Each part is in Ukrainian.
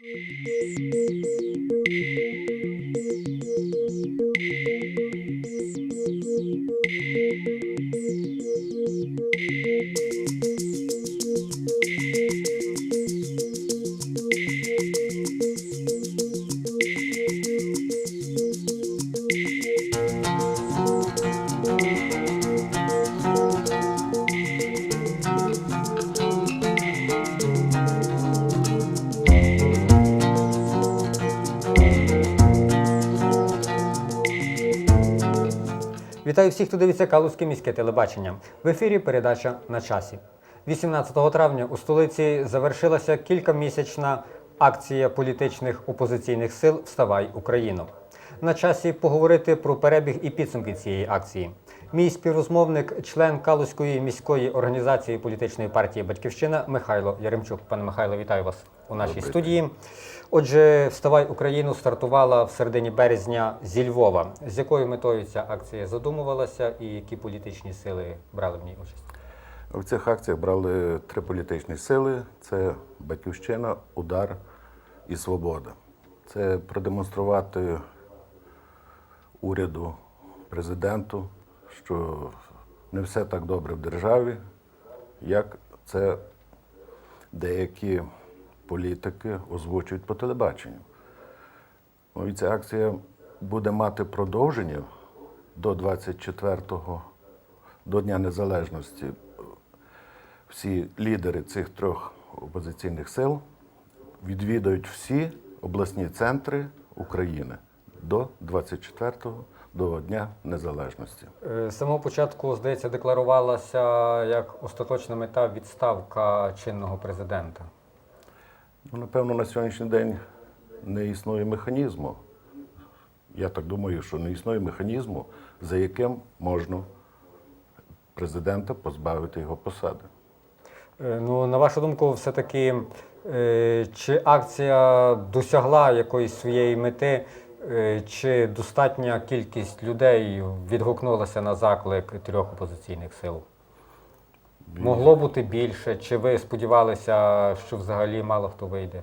Música Вітаю всіх, хто дивиться Калузьке міське телебачення. В ефірі передача на часі. 18 травня у столиці завершилася кількамісячна акція політичних опозиційних сил Вставай Україну. На часі поговорити про перебіг і підсумки цієї акції. Мій співрозмовник, член Калузької міської організації політичної партії Батьківщина Михайло Яремчук. Пане Михайло, вітаю вас у нашій Добрий студії. Отже, Вставай Україну стартувала в середині березня зі Львова. З якою метою ця акція задумувалася і які політичні сили брали в ній участь? В цих акціях брали три політичні сили: це Батьківщина, Удар і Свобода. Це продемонструвати уряду, президенту, що не все так добре в державі, як це деякі політики озвучують по телебаченню. І ця акція буде мати продовження до 24-го, до Дня Незалежності. Всі лідери цих трьох опозиційних сил відвідають всі обласні центри України до 24-го, до Дня Незалежності. Е, З самого початку, здається, декларувалася як остаточна мета відставка чинного президента. Ну, напевно, на сьогоднішній день не існує механізму. Я так думаю, що не існує механізму, за яким можна президента позбавити його посади. Е, Ну, на вашу думку, все-таки, е, чи акція досягла якоїсь своєї мети, е, чи достатня кількість людей відгукнулася на заклик трьох опозиційних сил? Могло бути більше, чи ви сподівалися, що взагалі мало хто вийде?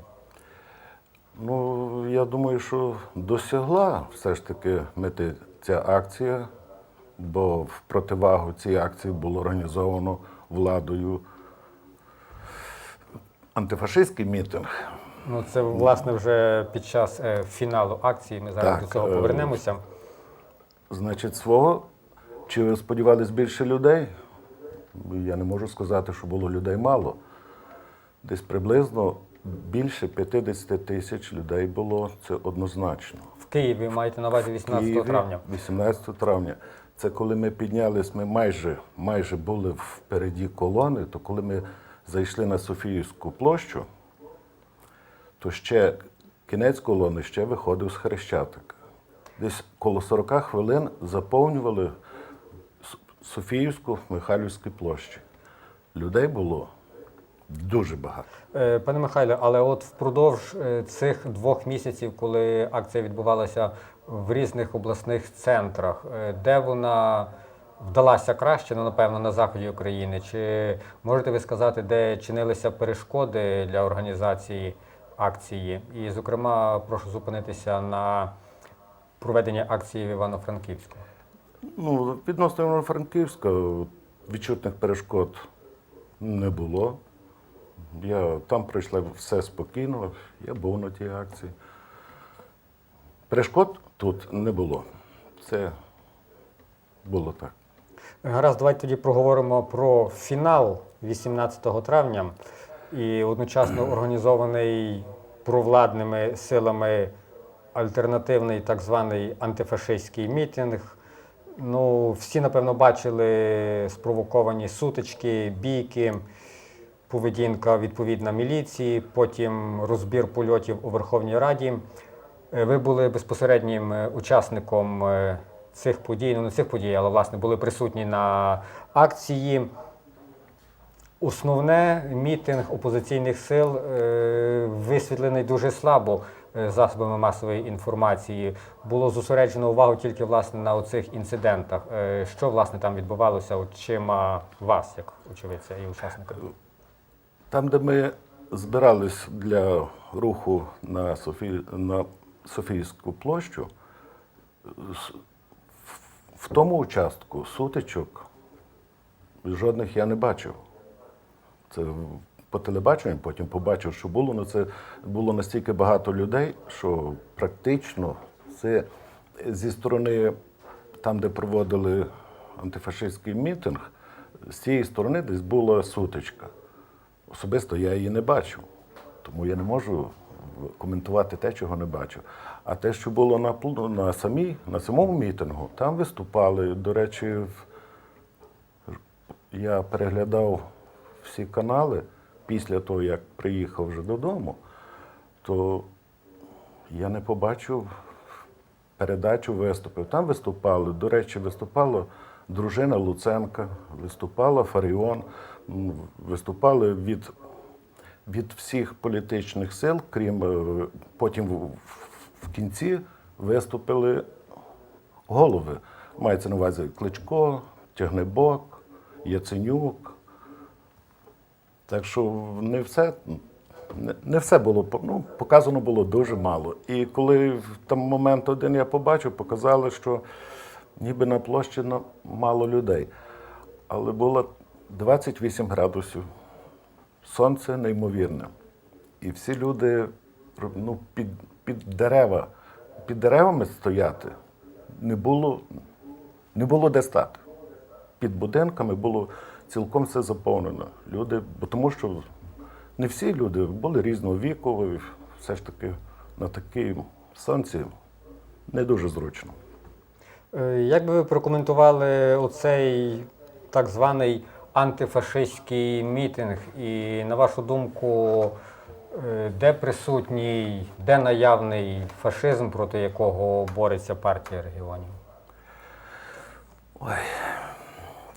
Ну, я думаю, що досягла все ж таки мети ця акція, бо в противагу цій акції було організовано владою антифашистський мітинг. Ну, це власне вже під час е, фіналу акції. Ми зараз Так, до цього е, повернемося. Значить, свого, чи ви сподівались більше людей? Я не можу сказати, що було людей мало. Десь приблизно більше 50 тисяч людей було, це однозначно. В Києві маєте на увазі 18 Києві травня. 18 травня. Це коли ми піднялись, ми майже, майже були впереді колони, то коли ми зайшли на Софіївську площу, то ще кінець колони ще виходив з Хрещатика. Десь коло 40 хвилин заповнювали Софіївську Михайлівську площі. Людей було дуже багато. Е, Пане Михайле, але от впродовж е, цих двох місяців, коли акція відбувалася в різних обласних центрах, е, де вона вдалася краще, ну напевно, на заході України, чи можете ви сказати, де чинилися перешкоди для організації акції? І, зокрема, прошу зупинитися на проведення акції в Івано-Франківську. Ну, відносно Івано-Франківська відчутних перешкод не було. Я, там пройшло все спокійно, я був на тій акції. Перешкод тут не було. Це було так. Гаразд, давайте тоді проговоримо про фінал 18 травня і одночасно організований провладними силами альтернативний так званий антифашистський мітинг. Ну, всі, напевно, бачили спровоковані сутички, бійки, поведінка відповідна міліції, потім розбір польотів у Верховній Раді. Е, Ви були безпосереднім е, учасником е, цих подій, ну не цих подій, але власне були присутні на акції. Основне мітинг опозиційних сил висвітлений дуже слабо засобами масової інформації. Було зосереджено увагу тільки власне на оцих інцидентах. Е, що власне там відбувалося очима вас, як очевидця і учасника? Там, де ми збирались для руху на, Софі... на Софійську площу, в тому участку сутичок жодних я не бачив. Це по телебаченню потім побачив, що було, але це було настільки багато людей, що практично це зі сторони, там, де проводили антифашистський мітинг, з цієї сторони десь була сутичка. Особисто я її не бачив, тому я не можу коментувати те, чого не бачив. А те, що було на, на, самій, на самому мітингу, там виступали, до речі, я переглядав всі канали після того, як приїхав вже додому, то я не побачив передачу виступів. Там виступали, до речі, виступала дружина Луценка, виступала Фаріон, виступали від, від всіх політичних сил, крім е, потім в, в- в кінці виступили голови. Мається на увазі Кличко, Тягнебок, Яценюк. Так що не все, не, все було ну, показано було дуже мало. І коли в там момент один я побачив, показали, що ніби на площі мало людей. Але було 28 градусів, сонце неймовірне. І всі люди ну, під, під дерева, під деревами стояти не було, не було де стати. Під будинками було цілком все заповнено. Люди, бо тому що не всі люди були різного віку, і все ж таки на такій сонці не дуже зручно. Е, Як би ви прокоментували оцей так званий антифашистський мітинг? І на вашу думку, е, де присутній, де наявний фашизм, проти якого бореться партія регіонів?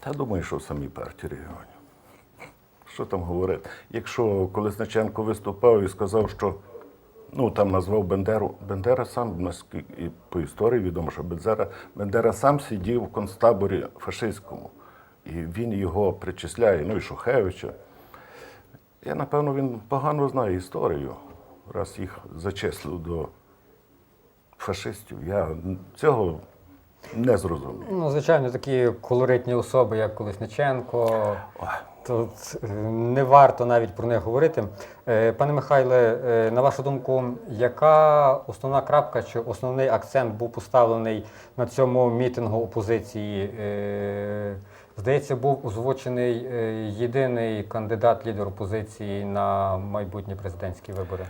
Та думаю, що в самій партії регіонів. Що там говорити? Якщо Колесниченко виступав і сказав, що ну там назвав Бендеру, Бендера сам і по історії відомо, що Бендера, Бендера сам сидів в концтаборі фашистському, і він його причисляє, ну і Шухевича. Я, напевно, він погано знає історію, раз їх зачислив до фашистів. Я цього не зрозумів. Ну, звичайно, такі колоритні особи, як Колесниченко. Тут е, не варто навіть про них говорити. Е, Пане Михайле, е, на вашу думку, яка основна крапка чи основний акцент був поставлений на цьому мітингу опозиції? Здається, був озвучений єдиний кандидат лідер опозиції на майбутні президентські вибори.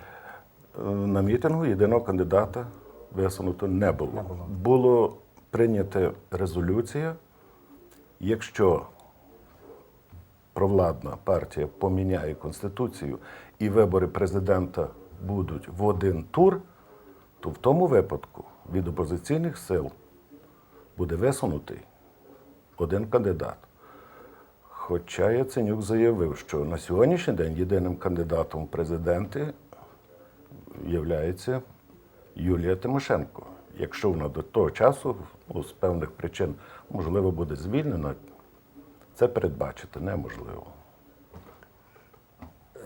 На мітингу єдиного кандидата висунуто не було. Не було. Було прийнята резолюція, якщо провладна партія поміняє конституцію і вибори президента будуть в один тур, то в тому випадку від опозиційних сил буде висунутий один кандидат. Хоча Яценюк заявив, що на сьогоднішній день єдиним кандидатом президенти є Юлія Тимошенко. Якщо вона до того часу, з певних причин, можливо, буде звільнена, це передбачити неможливо.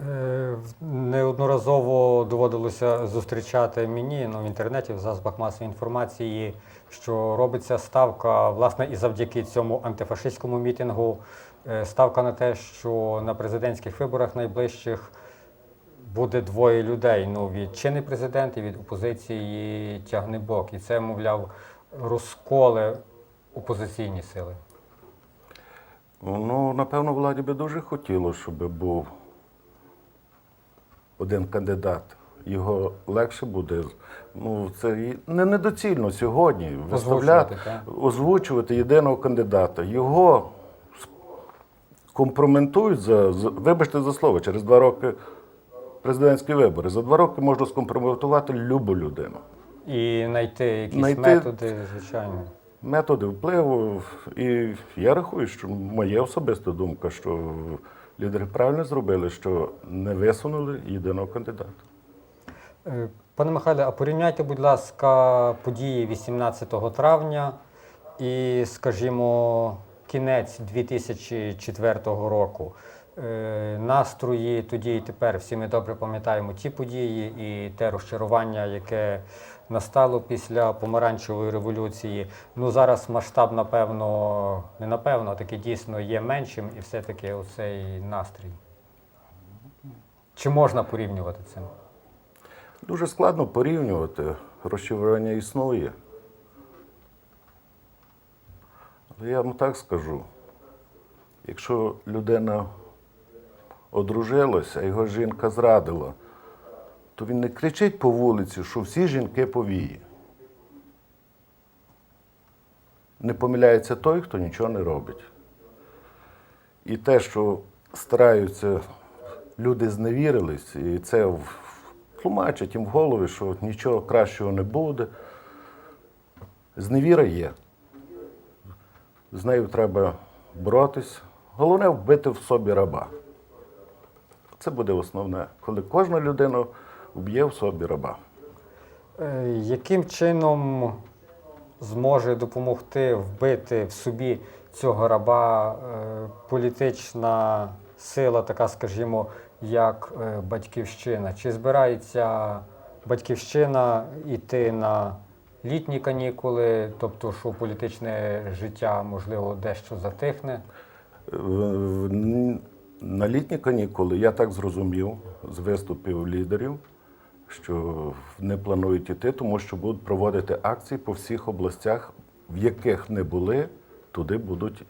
Е, Неодноразово доводилося зустрічати мені ну, в інтернеті, в засобах масової інформації, що робиться ставка, власне, і завдяки цьому антифашистському мітингу, е, ставка на те, що на президентських виборах найближчих буде двоє людей. Ну, від чинний президент і від опозиції Тягнебок. І це, мовляв, розколи опозиційні сили. Ну, напевно, владі би дуже хотілося, щоб був один кандидат. Його легше буде. Ну, це не недоцільно сьогодні виставляти, озвучувати єдиного кандидата. Його компрометують за, за вибачте за слово, через два роки президентські вибори. За два роки можна скомпрометувати любу людину. І знайти якісь Знайти- методи, звичайно. Методи впливу. І я рахую, що моя особиста думка, що лідери правильно зробили, що не висунули єдиного кандидата. Е, Пане Михайле, а порівняйте, будь ласка, події 18 травня і, скажімо, кінець 2004 року. е, настрої тоді і тепер. Всі ми добре пам'ятаємо ті події і те розчарування, яке настало після помаранчевої революції. Ну зараз масштаб, напевно, не напевно, а таки дійсно є меншим, і все-таки оцей настрій. Чи можна порівнювати це? Дуже складно порівнювати. Розчарування існує. Але я вам так скажу: якщо людина одружилася, а його жінка зрадила, то він не кричить по вулиці, що всі жінки повії. Не помиляється той, хто нічого не робить. І те, що стараються, люди зневірились, і це тлумачать їм в голові, що нічого кращого не буде. Зневіра є. З нею треба боротись. Головне вбити в собі раба. Це буде основне, коли кожна людина вб'є в собі раба. Е, Яким чином зможе допомогти вбити в собі цього раба е, політична сила, така, скажімо, як е, батьківщина? Чи збирається батьківщина йти на літні канікули, тобто, що політичне життя, можливо, дещо затихне? На літні канікули я так зрозумів з виступів лідерів, що не планують іти, тому що будуть проводити акції по всіх областях, в яких не були, туди будуть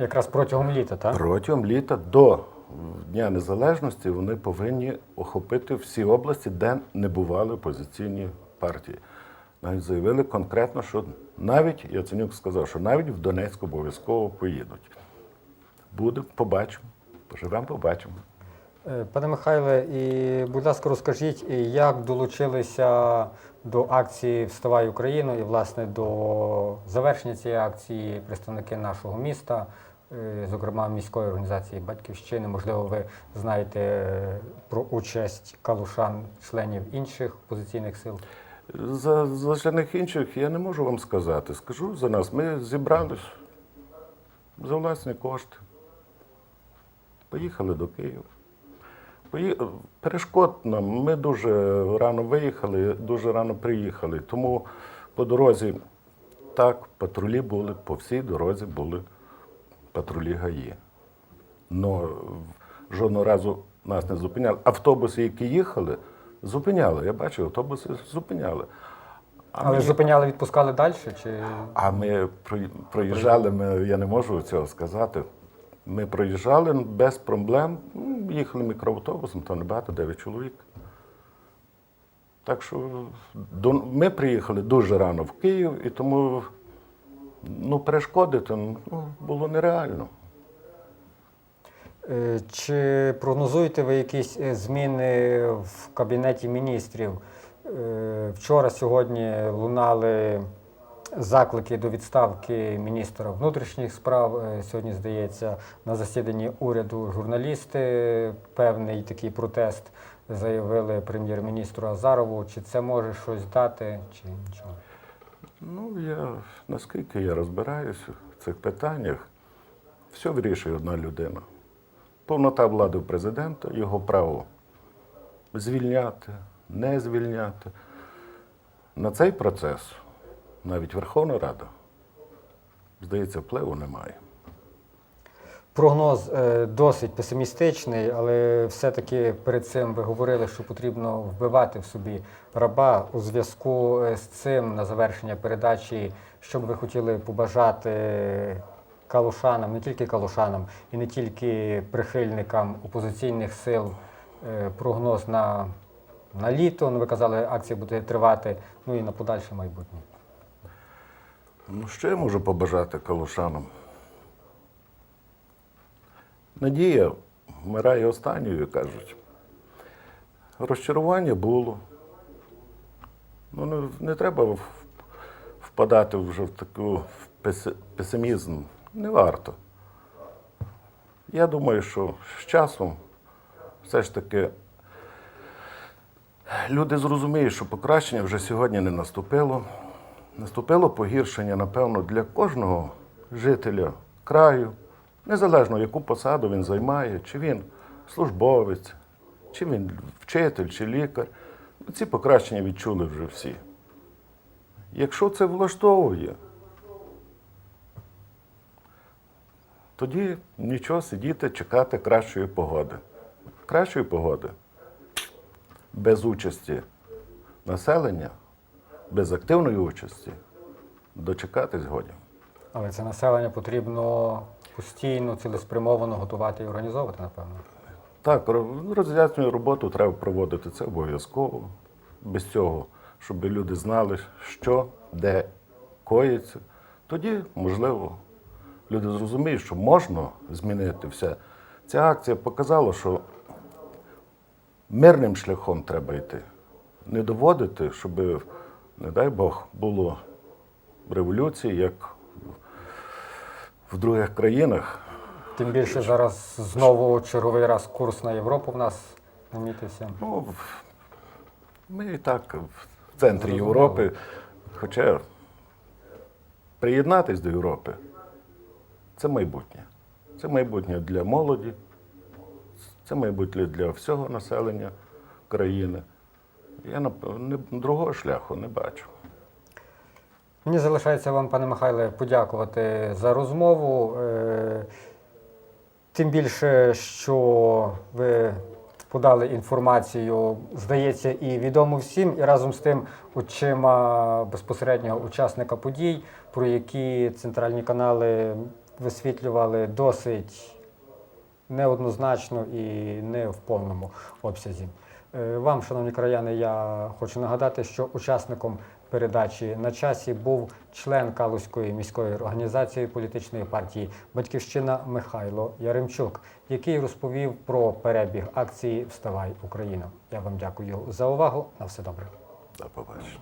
Якраз протягом літа, так? протягом літа до Дня Незалежності вони повинні охопити всі області, де не бували опозиційні партії. Навіть заявили конкретно, що навіть Яценюк сказав, що навіть в Донецьк обов'язково поїдуть. Буде, побачимо. Поживемо, побачимо. Е, Пане Михайле, і будь ласка, розкажіть, як долучилися до акції Вставай Україну і власне до завершення цієї акції представники нашого міста, е, зокрема міської організації Батьківщини. Можливо, ви знаєте е, про участь калушан, членів інших опозиційних сил. За, за членів інших я не можу вам сказати. Скажу за нас. Ми зібрались за власні кошти. Поїхали до Києва. Пої... Перешкод нам. Ми дуже рано виїхали, дуже рано приїхали. Тому по дорозі так, патрулі були, по всій дорозі були патрулі ГАІ. Но жодного разу нас не зупиняли. Автобуси, які їхали, зупиняли. Я бачив, автобуси зупиняли. А Але ми, зупиняли, відпускали далі? Чи а ми проїжджали, ми, я не можу цього сказати. Ми проїжджали без проблем, ну, їхали мікроавтобусом, там небагато, 9 чоловік. Так що ми приїхали дуже рано в Київ, і тому ну, перешкодити ну, було нереально. Е, Чи прогнозуєте ви якісь е, зміни в кабінеті міністрів? Е, Вчора, сьогодні лунали заклики до відставки міністра внутрішніх справ. Е, Сьогодні, здається, на засіданні уряду журналісти певний такий протест заявили прем'єр-міністру Азарову. Чи це може щось дати, чи нічого? Ну, я наскільки я розбираюся в цих питаннях, все вирішує одна людина. Повнота влади президента, його право звільняти, не звільняти. На цей процес навіть Верховна Рада, здається, впливу немає. Прогноз е, досить песимістичний, але все-таки перед цим ви говорили, що потрібно вбивати в собі раба. У зв'язку е, з цим на завершення передачі, що б ви хотіли побажати калушанам, не тільки калушанам і не тільки прихильникам опозиційних сил, е, прогноз на, на літо. Ну, ви казали, акція буде тривати, ну і на подальше майбутнє. Ну, що я можу побажати калушанам? Надія вмирає останньою, кажуть. Розчарування було. Ну, не, не треба впадати вже в таку в песимізм. Не варто. Я думаю, що з часом все ж таки люди зрозуміють, що покращення вже сьогодні не наступило. Наступило погіршення, напевно, для кожного жителя краю, Незалежно, яку посаду він займає, чи він службовець, чи він вчитель, чи лікар. Ці покращення відчули вже всі. Якщо це влаштовує, тоді нічого сидіти, чекати кращої погоди. Кращої погоди без участі населення, без активної участі дочекатись годі. Але це населення потрібно постійно, цілеспрямовано готувати і організовувати, напевно. Так, ро- роз'яснюю роботу треба проводити, це обов'язково. Без цього, щоб люди знали, що, де коїться. Тоді, можливо, люди зрозуміють, що можна змінити все. Ця акція показала, що мирним шляхом треба йти. Не доводити, щоб, не дай Бог, було революції, як в других країнах. Тим більше зараз знову черговий раз курс на Європу в нас намітився. Ну, ми і так в центрі Зрозуміло. Європи. Хоча приєднатись до Європи це майбутнє. Це майбутнє для молоді, це майбутнє для всього населення країни. Я другого шляху не бачу. Мені залишається вам, пане Михайле, подякувати за розмову. Е, Тим більше, що ви подали інформацію, здається, і відомо всім, і разом з тим очима безпосереднього учасника подій, про які центральні канали висвітлювали досить неоднозначно і не в повному обсязі. Е, Вам, шановні краяни, я хочу нагадати, що учасником передачі на часі був член Калузької міської організації політичної партії Батьківщина Михайло Яремчук, який розповів про перебіг акції Вставай Україна. Я вам дякую за увагу. На все добре. До побачення.